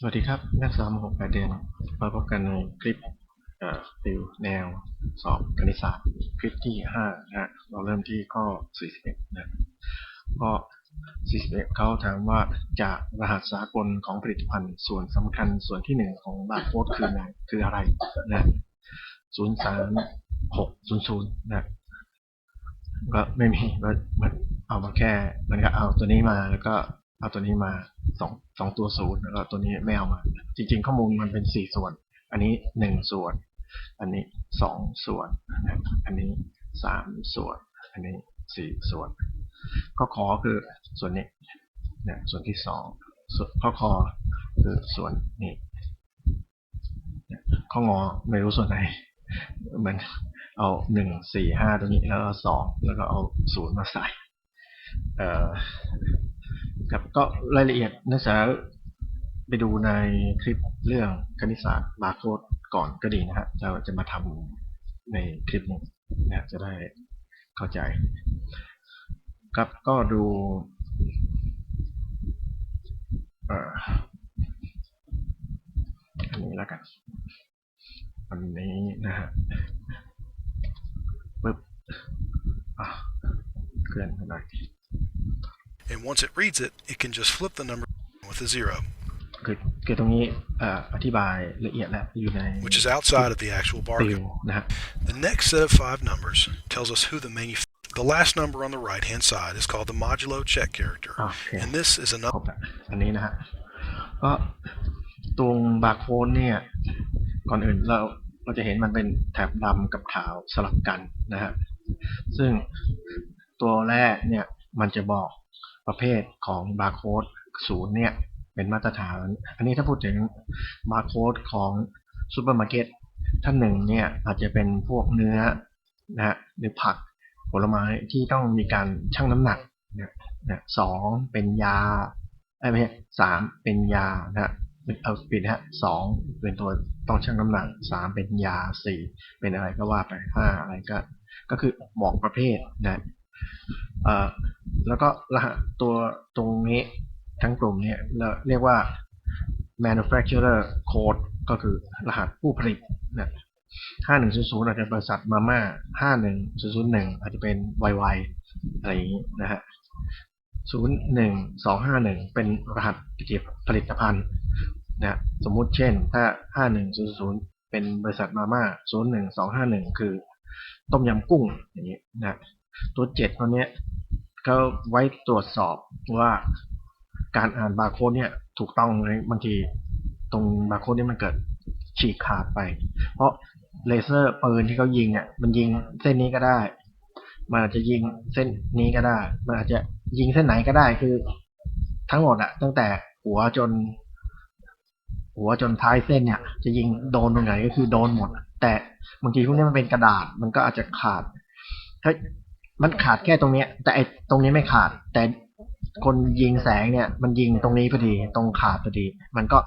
สวัสดีครับ นักศึกษามหกแปดเดือนมาพบกันในคลิปเอ่อติวแนวสอบคณิตศาสตร์คลิปที่ห้านะฮะเราเริ่มที่ข้อ41นะข้อ41เขาถามว่าจากรหัสสากลของผลิตภัณฑ์ส่วนสำคัญส่วนที่หนึ่งของบาร์โค้ดคืออะไรคืออะไรนะ03600นะก็ไม่มีก็มันเอามาแค่มันก็เอาตัวนี้มาแล้วก็ เอาตัวนี้มาสองสองตัวศูนย์แล้วก็ตัวนี้ไม่เอามา จริง ๆ ข้อมูลมันเป็นสี่ส่วน อันนี้หนึ่งส่วน อันนี้สองส่วน อันนี้สามส่วน อันนี้สี่ส่วน ข้อขอคือส่วนนี้เนี่ยส่วนที่สองส่วนข้อคอคือส่วนนี่ข้องอไม่รู้ส่วนไหนเหมือนเอาหนึ่งสี่ห้าตรงนี้แล้วสองแล้วก็เอาศูนย์มาใส่เอ่อ ครับก็รายละเอียดนักศึกษาไปดูในคลิปเรื่องคณิตศาสตร์บาร์โค้ดก่อนก็ดีนะฮะจะจะมาทำในคลิปนี้นะจะได้เข้าใจ ครับก็ดูอันนี้แล้วกันอันนี้นะฮะปึ๊บอะเคลื่อนไปหน่อย And once it reads it, it can just flip the number with a zero, คือคือตรงนี้เอ่ออธิบายละเอียดแล้วอยู่ใน which is outside of the actual ติว barcode. นะฮะ The next set of five numbers tells us who the manuf- The last number on the right-hand side is called the modulo check character, โอเค and this is คร another บแล้วอันนี้นะฮะ ก็ตรงบาร์โค้ดเนี่ย ก่อนอื่นเราเราจะเห็นมันเป็นแถบดำกับขาวสลับกันนะฮะ ซึ่งตัวแรกเนี่ย มันจะบอก ประเภทของบาร์โค้ดศูนย์เนี่ยเป็นมาตรฐาน อันนี้ถ้าพูดถึงบาร์โค้ดของซูเปอร์มาร์เก็ตท่านหนึ่งเนี่ยอาจจะเป็นพวกเนื้อนะฮะหรือผักผลไม้ที่ต้องมีการชั่งน้ำหนักเนี่ยนะสองเป็นยาเอ้ไม่ใช่สามเป็นยานะฮะเอาปิดฮะสองเป็นตัวต้องชั่งน้ำหนักสามเป็นยาสี่เป็นอะไรก็ว่าไปห้าอะไรก็ ก็คือบอกประเภทนะเอ่อ แล้วก็รหัสตัวตรงนี้ทั้งกลุ่มเนี่ยเราเรียกว่า manufacturer code ก็คือรหัสผู้ผลิตนะห้าหนึ่งศูนย์ศูนย์อาจจะบริษัทมาม่าห้าหนึ่งศูนย์ศูนย์หนึ่งอาจจะเป็นไวไวอะไรอย่างนี้นะฮะศูนย์หนึ่งสองห้าหนึ่งเป็นรหัสผลิตภัณฑ์นะสมมุติเช่นถ้าห้าหนึ่งศูนย์ศูนย์เป็นบริษัทมาม่าศูนย์หนึ่งสองห้าหนึ่งคือต้มยำกุ้งอย่างนี้นะ ตัวเจ็ดตัวเนี้ยก็ไว้ตรวจสอบว่าการอ่านบาร์โค้ดเนี่ยถูกต้องไหมบางทีตรงบาร์โค้ดนี่มันเกิดฉีกขาดไป เพราะเลเซอร์ปืนที่เขายิงอะมันยิงเส้นนี้ก็ได้ มันอาจจะยิงเส้นนี้ก็ได้ มันอาจจะยิงเส้นไหนก็ได้คือ ทั้งหมดอะตั้งแต่หัวจน หัวจนท้ายเส้นเนี่ย จะยิงโดนตรงไหนก็คือโดนหมด แต่บางทีพวกนี้มันเป็นกระดาษมันก็อาจจะขาด ถ้า มันขาดแค่ตรงเนี้ย แต่ไอตรงนี้ไม่ขาด แต่คนยิงแสงเนี่ย มันยิงตรงนี้พอดี ตรงขาดพอดี มันก็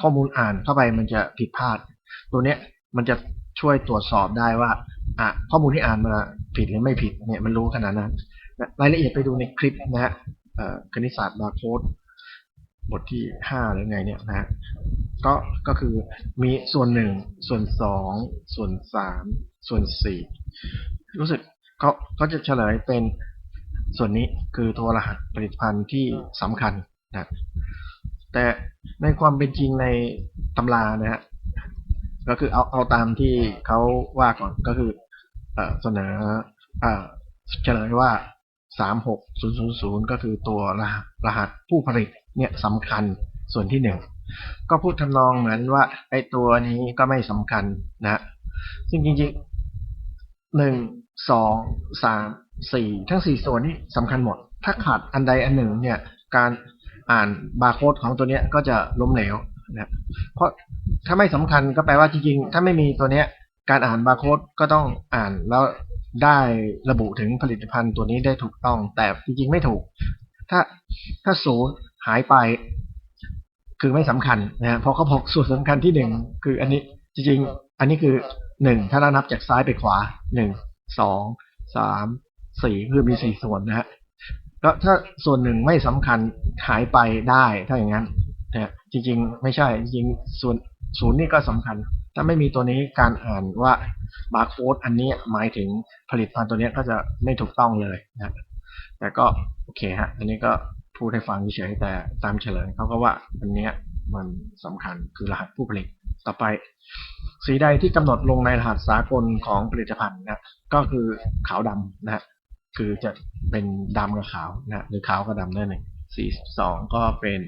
ข้อมูลอ่านเข้าไปมันจะผิดพลาด ตัวเนี้ยมันจะช่วยตรวจสอบได้ว่าอะข้อมูลที่อ่านมาผิดหรือไม่ผิดเนี่ยมันรู้ขนาดนั้นรายละเอียดไปดูในคลิปนะฮะคณิตศาสตร์บาร์โค้ดบทที่ห้าหรือไงเนี่ยนะก็ก็คือมีส่วนหนึ่งส่วนสองส่วนสามส่วนสี่รู้สึก เขาเขาจะเฉลยเป็นส่วนนี้คือตัวรหัสผลิตภัณฑ์ที่สำคัญนะแต่ในความเป็นจริงในตำรานะฮะก็คือเอาเอาตามที่เขาว่าก่อนก็คือเสนอเฉลยว่าสามหกศูนย์ศูนย์ศูนย์ก็คือตัวรหัสรหัสผู้ผลิตเนี่ยสำคัญส่วนที่หนึ่งก็พูดทำนองเหมือนว่าไอ้ตัวนี้ก็ไม่สำคัญนะ ซึ่งจริงๆหนึ่ง สองสามสี่ทั้งสี่ส่วนนี้สำคัญหมด ถ้าขาดอันใดอันหนึ่งเนี่ยการอ่านบาร์โค้ดของตัวเนี้ยก็จะล้มเหลวนะเพราะถ้าไม่สำคัญก็แปลว่าจริงๆถ้าไม่มีตัวเนี้ยการอ่านบาร์โค้ดก็ต้องอ่านแล้วได้ระบุถึงผลิตภัณฑ์ตัวนี้ได้ถูกต้อง แต่จริงๆไม่ถูก ถ้าถ้าศูนย์หายไป คือไม่สำคัญนะฮะเพราะเขาบอกส่วนสำคัญที่หนึ่งคืออันนี้จริงๆ อันนี้คือหนึ่งถ้าเรานับจากซ้ายไปขวาหนึ่ง สองสามสี่คือมีสี่ส่วนนะฮะก็ถ้าส่วนหนึ่งไม่สำคัญหายไปได้ถ้าอย่างนั้นนะจริง ๆ ไม่ใช่จริงส่วนศูนย์นี่ก็สำคัญ ถ้าไม่มีตัวนี้การอ่านว่าบาร์โค้ดอันนี้หมายถึงผลิตภัณฑ์ตัวนี้ก็จะไม่ถูกต้องเลยนะแต่ก็โอเคฮะอันนี้ก็พูดให้ฟังเฉยๆแต่ตามเฉลยเขาก็ว่าอันเนี้ยมันสำคัญคือรหัสผู้ผลิต ต่อไป สีใดที่กำหนดลงในรหัสสากลของผลิตภัณฑ์นะก็คือขาวดำนะฮะคือจะเป็นดำกับขาวนะหรือขาวกับดำได้หนึ่งสีสองก็เป็น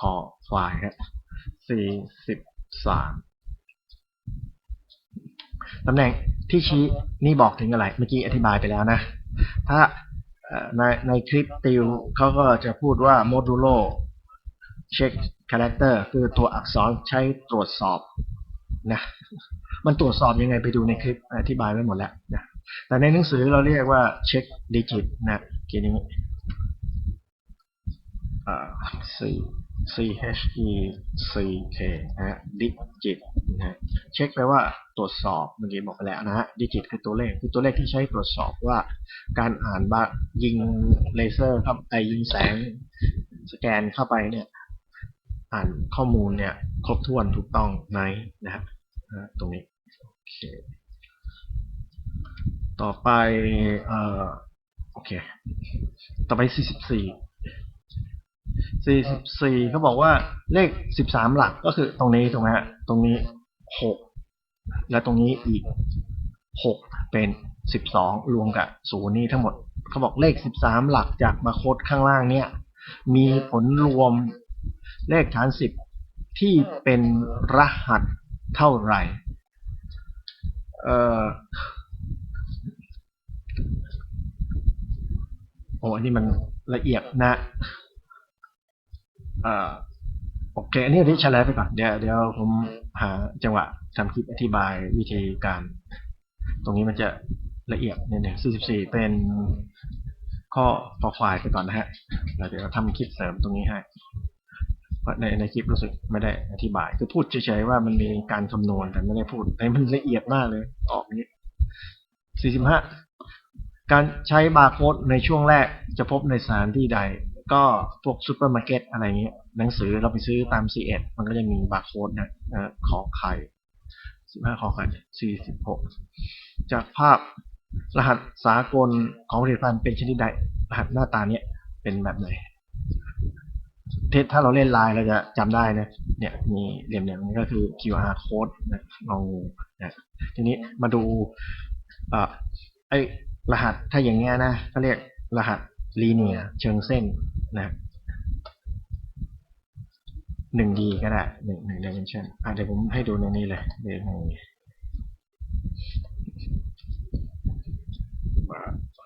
คอควายครับสี่สิบสามตำแหน่งที่ชี้นี่บอกถึงอะไร เมื่อกี้อธิบายไปแล้วนะ ถ้าในในคลิปติวเขาก็จะพูดว่า modulo check character คือตัวอักษรใช้ตรวจสอบนะมันตรวจสอบยังไงไปดูในคลิปอธิบายไว้หมดแล้วนะแต่ในหนังสือเราเรียกว่า check digit นะเขียนอย่างนี้อ่า C C H E C K นะฮะ digit นะฮะเช็คแปลว่าตรวจสอบเมื่อกี้บอกไปแล้วนะฮะ digit คือตัวเลขคือตัวเลขที่ใช้ตรวจสอบว่า การอ่านบายิงเลเซอร์ครับไอยิงแสงสแกนเข้าไปเนี่ย อ่านข้อมูลเนี่ยครบถ้วนถูกต้องไหมนะฮะนะฮะตรงนี้โอเคต่อไปเอ่อโอเค ต่อไป 44 44เขาบอกว่าเลข 13 หลักก็คือตรงนี้ตรงนี้ฮะตรงนี้ 6 และตรงนี้อีก 6 เป็น 12 รวมกับศูนย์นี่ทั้งหมดเขาบอกเลข 13 หลักจากมาโคดข้างล่างเนี่ย มีผลรวม เลขฐาน10ที่เป็นรหัสเท่าไหร่ เอ่อ โอ้อันนี้มันละเอียดนะเอ่อโอเค อันนี้อันนี้เฉลยไปก่อน เดี๋ยวเดี๋ยวผมหาจังหวะทำคลิปอธิบายวิธีการ ตรงนี้มันจะละเอียดเนิดหนึ่ง44เป็นข้อต่อควายไปก่อนนะฮะแล้วเดี๋ยวทำคลิปเสริมตรงนี้ให้ ในในคลิปรู้สึกไม่ได้อธิบาย คือพูดเฉยๆว่ามันมีการคำนวณแต่ไม่ได้พูดแต่มันละเอียดมากเลย ออกอย่างนี้45การใช้บาร์โค้ดในช่วงแรกจะพบในสถานที่ใด ก็พวกซูเปอร์มาร์เก็ตอะไรเงี้ยหนังสือเราไปซื้อตาม c 1มันก็จะมีบาร์โค้ดนะเอ่อขอไข่15ขอไข่46จากภาพรหัสสากลของผลิตภัณฑ์เป็นชนิดใด รหัสหน้าตาเนี้ยเป็นแบบไหน ถ้าเราเล่นไลน์เราจะจำได้นะ เนี่ยมีเหลี่ยมๆนี้ก็คือ QR code นะงองูนะทีนี้มาดูเอ่อไอรหัสถ้าอย่างเงี้ยนะเขาเรียกรหัสลีเนียเชิงเส้นนะหนึ่งดีก็ได้หนึ่งหนึ่ง dimension อะเดี๋ยวผมให้ดูในนี้เลยเดี๋ยวใน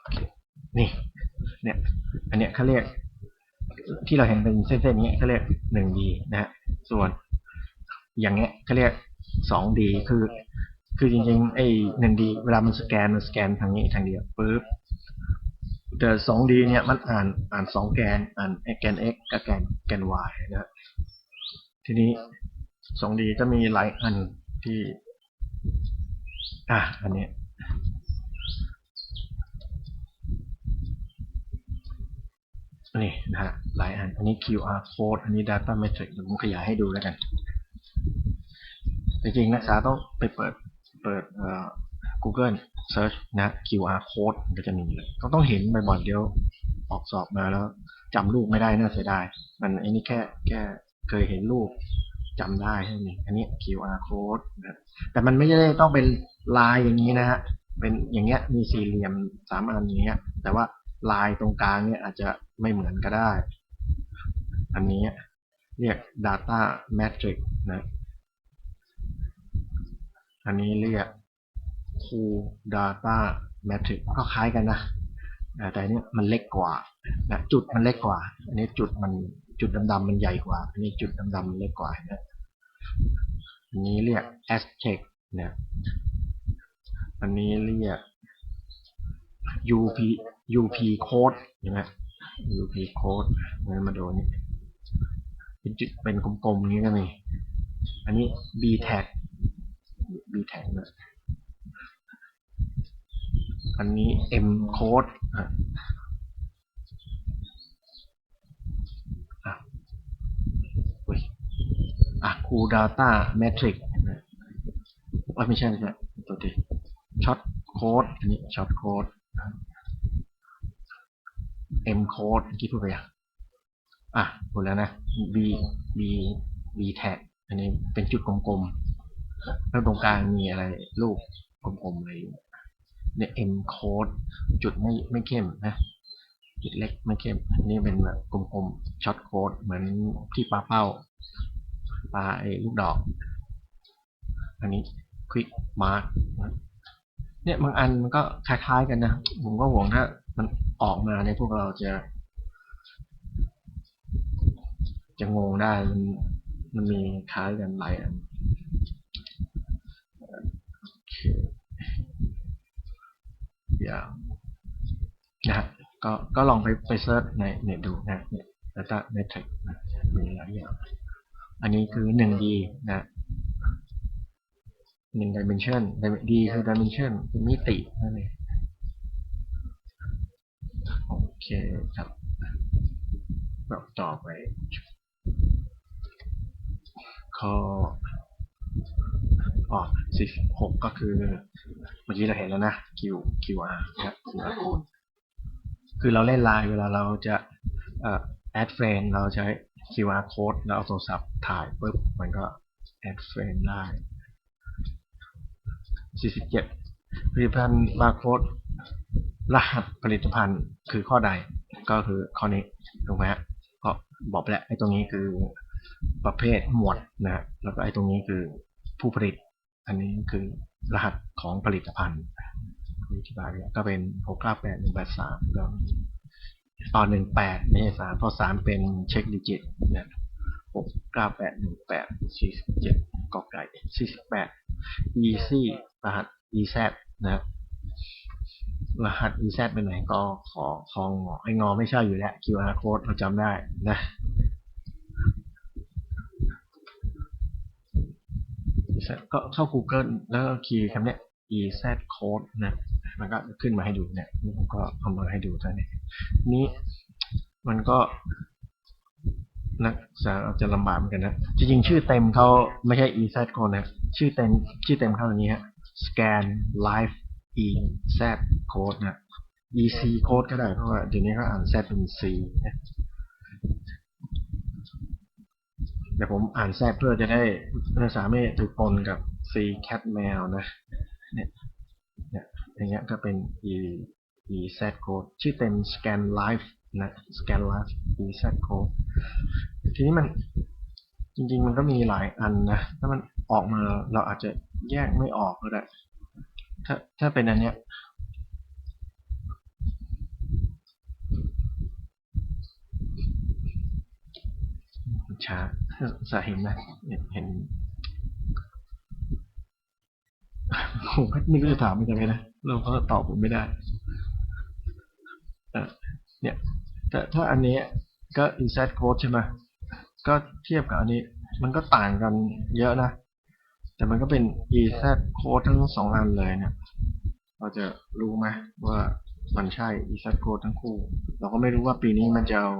โอเคนี่เนี่ย อันเนี้ยเขาเรียก ที่เราเห็นเป็นเส้นๆนี้เขาเรียกหนึ่งดีนะฮะส่วนอย่างเงี้ยเขาเรียกสองดีคือ คือจริงๆไอ้หนึ่งดีเวลามันสแกนมันสแกนทางนี้ทางเดียวปุ๊บแต่สองดีเนี่ยมันอ่านอ่านสองแกนอ่านแกน x กับแกนแกน y นะฮะทีนี้สองดีจะมีหลายอันที่ อะอันนี้ย นี่นะฮะหลายอัน อันนี้ QR code อันนี้ data metric เดี๋ยวผมขยายให้ดูแล้วกัน จริงๆนักศึกษาต้องไปเปิดเปิดเอ่อ Google search นะ QR code มันก็จะมีเลยต้องต้องเห็นบ่อยๆเดี๋ยวออกสอบมาแล้วจำรูปไม่ได้น่าเสียดาย มันไอ้นี่แค่แค่เคยเห็นรูปจำได้แค่นี้อันนี้ QR code นะแต่มันไม่ได้ต้องเป็นลายอย่างนี้นะฮะเป็นอย่างเงี้ยมีสี่เหลี่ยมสามอันอย่างเงี้ย แต่ว่า ลายตรงกลางเนี่ยอาจจะไม่เหมือนก็ได้ อันนี้เรียก data matrix นะ อันนี้เรียก Cool Data Matrix ก็คล้ายกันนะ แต่อันนี้มันเล็กกว่านะจุดมันเล็กกว่า อันนี้จุดมันจุดดำๆมันใหญ่กว่า อันนี้จุดดำๆมันเล็กกว่านะอันนี้เรียก Aztec นะ อันนี้เรียก UP UP code ใช่ไหม UP code งั้นมาดูนี่เป็นจุดเป็นกลมๆอย่างนี้ก็มีอันนี้ B tag B tag นะอันนี้ M code อะอุ๊ยอะ cool data metric นะว่าไม่ใช่ไม่ใช่ตัวทีช็อตโค้ดอันนี้ช็อตโค้ด M code เมื่อกี้พูดไปอะอะหมดแล้วนะ V V V tag อันนี้เป็นจุดกลมๆ แล้วตรงกลางมีอะไรรูปกลมๆอะไรอยู่เนี่ย M code จุดไม่ไม่เข้มนะ จุดเล็กไม่เข้ม อันนี้เป็นแบบกลมๆช็อตโค้ดเหมือนที่ปลาเป้าปลาไอ้ลูกดอก อันนี้ quick mark นะ เนี่ยบางอันมันก็คล้ายๆกันนะ ผมก็หวงถ้ามันออกมาในพวกเราจะ จะงงได้มันมันมีคล้ายกันหลายอันโอเคอย่างนะฮะก็ก็ลองไปไปเซิร์ชในเน็ตดูนะเนี่ย data metric นะมีหลายอย่าง อันนี้คือ 1D นะ หนึ่ง dimension D คือ dimension คือมิตินั่นเองโอเคครับแบบต่อไป ข้ออ๋อ46ก็คือ เมื่อกี้เราเห็นแล้วนะ Q QR นะ QR code คือเราเล่นไลน์เวลาเราจะเอ่อ add friend เราใช้ QR code แล้วเอาโทรศัพท์ถ่ายปุ๊บมันก็ add friend ได้ 47 ผลิตภัณฑ์บาร์โค้ดรหัสผลิตภัณฑ์คือข้อใดก็คือข้อนี้ถูกไหมฮะก็บอกไปแล้วไอ้ตรงนี้คือประเภทหมวดนะฮะแล้วก็ไอ้ตรงนี้คือผู้ผลิต อันนี้คือรหัสของผลิตภัณฑ์อธิบายไปแล้วก็เป็น698 183ก็ตอน18ไม่ใช่3เพราะ3เป็นเช็คดิจิตเนี่ย698 18 47กอไก่48 easy รหัส ez นะครับรหัส ez เป็นไหนก็ขอของไอ้งอไม่ใช่อยู่แล้ว QR code เราจำได้นะก็เข้า Google แล้วก็คีย์คำนี้ ez code นะมันก็ขึ้นมาให้ดูเนี่ยผมก็เอามาให้ดูตัวนี้นี้มันก็ นักศึกษาจะลำบากเหมือนกันนะ จริงๆ ชื่อเต็มเขาไม่ใช่ ez code นะ ชื่อเต็มชื่อเต็มเขาอย่างนี้ฮะ scan live ez code นะ ec code ก็ได้เพราะว่าเดี๋ยวนี้เขาอ่าน z เป็น c นะเดี๋ยวผมอ่าน z เพื่อจะได้นักศึกษาไม่ถูกปนกับ c cat mail นะเนี่ยเนี่ยอย่างเงี้ยก็เป็น e ez code ชื่อเต็ม scan live นะ scan live ez code ทีนี้มันจริงๆ มันก็มีหลายอันนะ ถ้ามันออกมาเราอาจจะแยกไม่ออกก็ได้ ถ้าถ้าเป็นอันเนี้ยช้าสาเห็นไหมเนี่ยเห็นผมไม่รู้จะถามมันยังไงนะ เราก็ตอบผมไม่ได้ เนี่ย ถ้าถ้าอันนี้ก็ insert code ใช่ไหมก็เทียบกับอันนี้ มันก็ต่างกันเยอะนะ แต่มันก็เป็น insert code ทั้งสองอันเลยเนี่ย เราจะรู้ไหมว่ามันใช่ insert code ทั้งคู่ เราก็ไม่รู้ว่าปีนี้มันจะเอา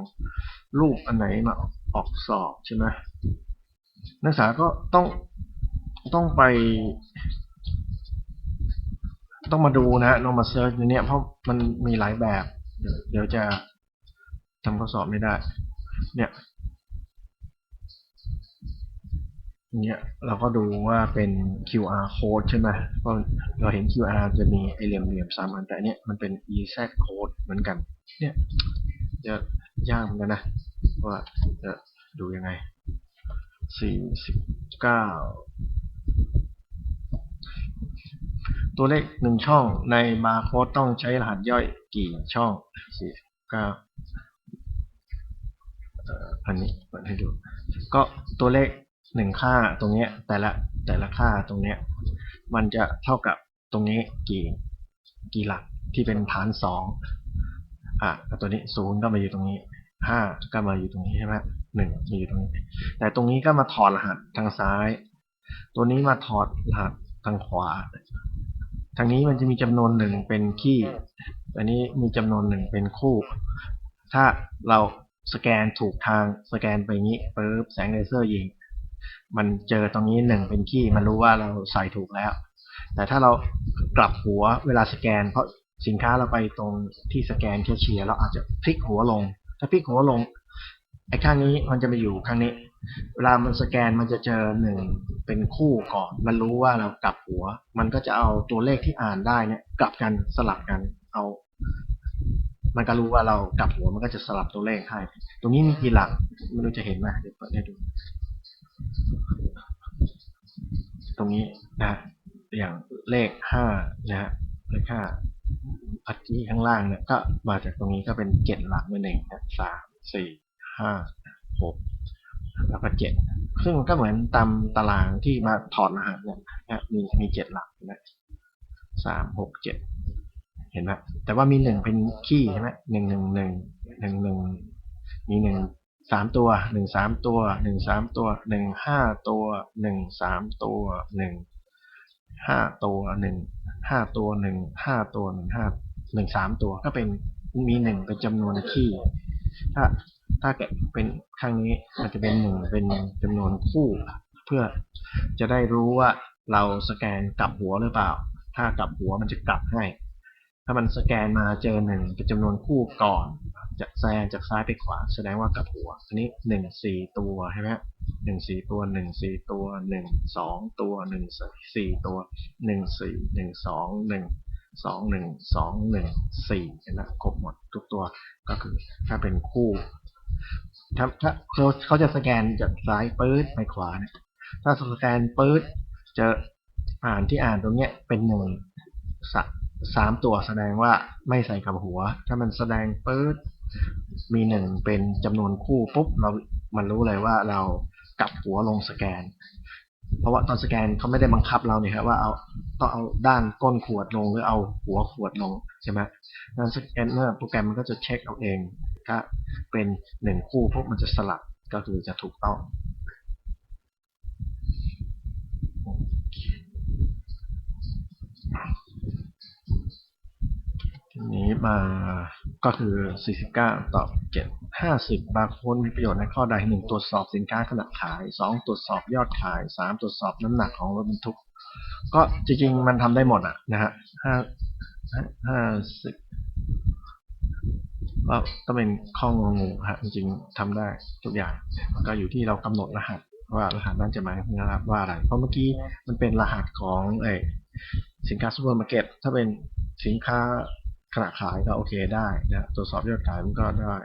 รูปอันไหนมาออกสอบใช่ไหมนักศึกษาก็ต้องต้องไป ต้องมาดูนะลองมาเซิร์ชในเนี้ยเพราะมันมีหลายแบบ เดี๋ยวจะ ทำข้อสอบไม่ได้ เนี่ยเนี่ยเราก็ดูว่าเป็น QR code ใช่ไหมเพราะเราเห็น QR จะมีไอเหลี่ยมเหลี่ยมๆสามอันแต่เนี้ยมันเป็น EZ code เหมือนกัน เนี่ยจะยากเหมือนกันนะ ว่าจะดูยังไงสี่สิบเก้าตัวเลขหนึ่งช่องในบาร์โค้ดต้องใช้รหัสย่อยกี่ช่องสี่เก้า อันนี้เปิดให้ดู ก็ตัวเลขหนึ่งค่าตรงนี้แต่ละแต่ละค่าตรงนี้มันจะเท่ากับตรงนี้กี่กี่หลักที่เป็นฐานสองอะตัวนี้ศูนย์ก็มาอยู่ตรงนี้ห้าก็มาอยู่ตรงนี้ใช่ไหมหนึ่งมาอยู่ตรงนี้ แต่ตรงนี้ก็มาถอดรหัสทางซ้าย ตัวนี้มาถอดรหัสทางขวา ทางนี้มันจะมีจำนวนหนึ่งเป็นขี้อันนี้มีจำนวนหนึ่งเป็นคู่ ถ้าเรา สแกนถูกทางสแกนไปนี้ปุ๊บแสงเลเซอร์ยิง มันเจอตรงนี้หนึ่งเป็นคีย์มันรู้ว่าเราใส่ถูกแล้ว แต่ถ้าเรากลับหัวเวลาสแกน เพราะสินค้าเราไปตรงที่สแกนแคชเชียร์เราอาจจะพลิกหัวลง ถ้าพลิกหัวลงไอ้ข้างนี้มันจะไปอยู่ข้างนี้ เวลามันสแกนมันจะเจอหนึ่งเป็นคู่ก่อน มันรู้ว่าเรากลับหัว มันก็จะเอาตัวเลขที่อ่านได้เนี่ยกลับกันสลับกันเอา มันก็รู้ว่าเรากลับหัวมันก็จะสลับตัวเลขให้ ตรงนี้มีกี่หลักไม่รู้จะเห็นไหมเดี๋ยวเปิดให้ดู ตรงนี้นะอย่างเลขห้านะฮะเลขห้าพัดที่ข้างล่างเนี่ยก็มาจากตรงนี้ก็เป็นเจ็ดหลักนั่นเองนะสามสี่ห้าหกแล้วก็เจ็ดซึ่งมันก็เหมือนตามตารางที่มาถอดรหัสเนี่ยนะมีมีเจ็ดหลักนะสามหกเจ็ด เห็นไหมแต่ว่ามีหนึ่งเป็นคีย์ใช่ไหมหนึ่งหนึ่งหนึ่งหนึ่งหนึ่งมีหนึ่งสามตัวหนึ่งสามตัวหนึ่งสามตัวหนึ่งห้าตัวหนึ่งสามตัวหนึ่งห้าตัวหนึ่งห้าตัวหนึ่งห้าตัวหนึ่งห้าหนึ่งสามตัวก็เป็นมีหนึ่งเป็นจำนวนคีย์ถ้าถ้าเกิดเป็นข้างนี้มันจะเป็นหนึ่งเป็นจำนวนคู่เพื่อจะได้รู้ว่าเราสแกนกลับหัวหรือเปล่า ถ้ากลับหัวมันจะกลับให้ ถ้ามันสแกนมาเจอหนึ่งเป็นจำนวนคู่ก่อน จะแซงจากซ้ายไปขวา แสดงว่ากลับหัว อันนี้หนึ่งสี่ตัวใช่ไหมหนึ่งสี่ตัวหนึ่งสี่ตัวหนึ่งสองตัวหนึ่งสี่ตัวหนึ่งสี่หนึ่งสองหนึ่งสองหนึ่งสองหนึ่งสี่เห็นไหมครบหมดทุกตัวก็คือถ้าเป็นคู่ถ้าถ้าเขาเขาจะสแกนจากซ้ายปื๊ดไปขวาเนี่ยถ้าสแกนปื๊ดเจะอ่านที่อ่านตรงเนี้ยเป็นหนึ่งสะ สามตัวแสดงว่าไม่ใส่กับหัว ถ้ามันแสดงปื๊ดมีหนึ่งเป็นจำนวนคู่ปุ๊บเรา มันรู้เลยว่าเรากลับหัวลงสแกน เพราะว่าตอนสแกนเขาไม่ได้บังคับเราเนี่ยครับว่าเอาต้องเอาด้านก้นขวดลงหรือเอาหัวขวดลงใช่ไหมงั้นสแกนเนอร์โปรแกรมมันก็จะเช็คเอาเอง ถ้าเป็นหนึ่งคู่ปุ๊บมันจะสลับก็คือจะถูกต้อง ทีนี้มาก็คือ 49 ตอบ 7 50 บาร์โค้ดมีประโยชน์ในข้อใด 1 ตรวจสอบสินค้าขณะขาย 2 ตรวจสอบยอดขาย 3 ตรวจสอบน้ำหนักของรถบรรทุก ก็จริงๆ มันทำได้หมดอะนะฮะห้าห้าสิบก็ต้องเป็นข้องงูฮะจริงๆทำได้ทุกอย่างมันก็อยู่ที่เรากำหนดรหัสว่ารหัสนั้นจะหมายถึงรหัสว่าอะไร เพราะเมื่อกี้มันเป็นรหัสของเอสินค้าซูเปอร์มาร์เก็ตถ้าเป็นสินค้า ขณะขายก็โอเคได้นะตรวจสอบยอดขายมันก็ได้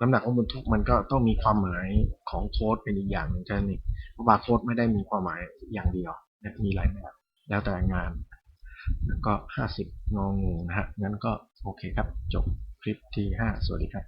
น้ำหนักของบรรทุกมันก็ต้องมีความหมายของโค้ดเป็นอีกอย่างหนึ่งแค่นั้นเองเพราะบาร์โค้ดไม่ได้มีความหมายอย่างเดียวนะมีหลายแบบแล้วแต่งานแล้วก็ 50 งองูนะฮะงั้นก็โอเคครับ จบคลิปที่ 5 สวัสดีครับ